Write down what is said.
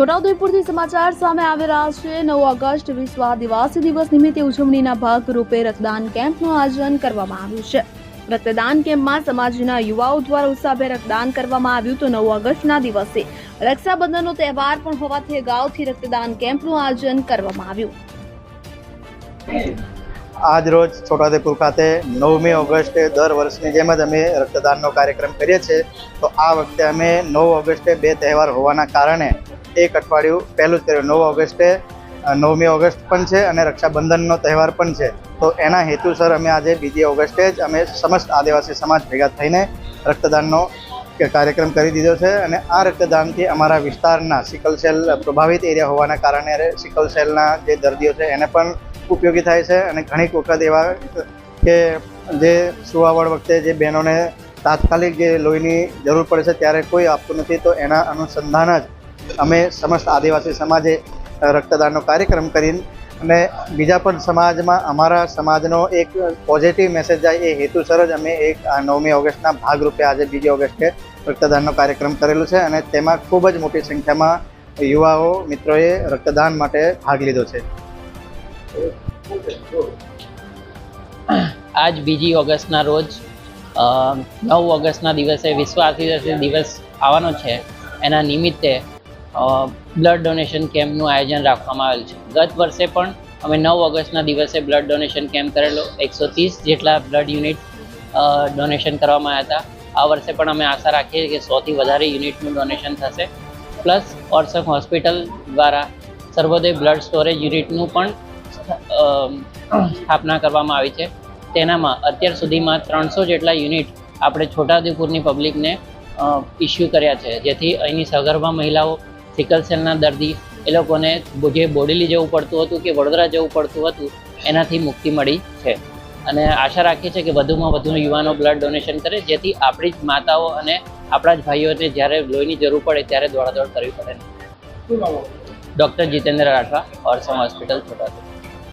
છોટાઉદેપુરથી સમાચાર સામે આવી રહ્યા છે. નવ ઓગસ્ટ વિશ્વ આદિવાસી દિવસ નિમિત્તે ઉજવણીના ભાગરૂપે રક્તદાન કેમ્પનું આયોજન કરવામાં આવ્યું છે. રક્તદાન કેમ્પમાં સમાજના યુવાઓ દ્વારા ઉત્સાહભેર રક્તદાન કરવામાં આવ્યું તો નવ ઓગસ્ટના દિવસે રક્ષાબંધનનો તહેવાર પણ હોવાથી અગાઉથી રક્તદાન કેમ્પનું આયોજન કરવામાં આવ્યું. આજ રોજ છોટાઉદેપુર ખાતે નવમી ઓગસ્ટે દર વર્ષની જેમ જ અમે રક્તદાનનો કાર્યક્રમ કરીએ છીએ. તો આ વખતે અમે નવ ઓગસ્ટે બે તહેવાર હોવાના કારણે એક અઠવાડિયું પહેલું જ કર્યું નવ ઓગસ્ટે નવમી ઓગસ્ટ પણ છે અને રક્ષાબંધનનો તહેવાર પણ છે. તો એના હેતુસર અમે આજે બીજી ઓગસ્ટે જ અમે સમસ્ત આદિવાસી સમાજ ભેગા થઈને રક્તદાનનો કાર્યક્રમ કરી દીધો છે અને આ રક્તદાનથી અમારા વિસ્તારના સિકલ સેલ પ્રભાવિત એરિયા હોવાના કારણે સિકલ સેલના જે દર્દીઓ છે એને પણ ઉપયોગી થાય છે અને ઘણીક વખત એવા કે જે સુવાવડ વખતે જે બહેનોને તાત્કાલિક જે લોહીની જરૂર પડે છે ત્યારે કોઈ આપતું નથી તો એના અનુસંધાન જ અમે સમસ્ત આદિવાસી સમાજે રક્તદાનનો કાર્યક્રમ કરીને અને બીજા પણ સમાજમાં, અમારા સમાજનો એક પોઝિટિવ મેસેજ જાય એ હેતુસર જ અમે એક આ નવમી ઓગસ્ટના ભાગરૂપે આજે બીજી ઓગસ્ટે રક્તદાનનો કાર્યક્રમ કરેલું છે અને તેમાં ખૂબ જ મોટી સંખ્યામાં યુવાઓ, મિત્રોએ રક્તદાન માટે ભાગ લીધો છે. આજ બીજી ઓગસ્ટના રોજ નવ ઓગસ્ટના દિવસે વિશ્વ આદિવાસી દિવસ આવવાનો છે. એના નિમિત્તે બ્લડ ડોનેશન કેમ્પનું આયોજન રાખવામાં આવેલ છે. ગત વર્ષે પણ અમે નવ ઓગસ્ટના દિવસે બ્લડ ડોનેશન કેમ્પ કરેલો, એકસો ત્રીસ જેટલા બ્લડ યુનિટ ડોનેશન કરવામાં આવ્યા હતા. આ વર્ષે પણ અમે આશા રાખીએ કે સોથી વધારે યુનિટનું ડોનેશન થશે. પ્લસ ઓર્સક હોસ્પિટલ દ્વારા સર્વોદય બ્લડ સ્ટોરેજ યુનિટનું પણ સ્થાપના કરવામાં આવી છે. તેનામાં અત્યાર સુધીમાં ત્રણસો જેટલા યુનિટ આપણે છોટાઉદેપુરની પબ્લિકને ઇસ્યુ કર્યા છે. જેથી અહીંની સગર્ભા મહિલાઓ સિકલ સેલના દર્દી એ લોકોને જે બોડેલી જવું પડતું હતું કે વડોદરા જવું પડતું હતું એનાથી મુક્તિ મળી છે. અને આશા રાખીએ છીએ કે વધુમાં વધુ યુવાનો બ્લડ ડોનેશન કરે જેથી આપણી જ માતાઓ અને આપણા જ ભાઈઓને જ્યારે લોહીની જરૂર પડે ત્યારે દોડાદોડ કરવી પડે. ડૉક્ટર જીતેન્દ્ર રાઠવા ઓરસમ હોસ્પિટલ છોટાઉદેપુર.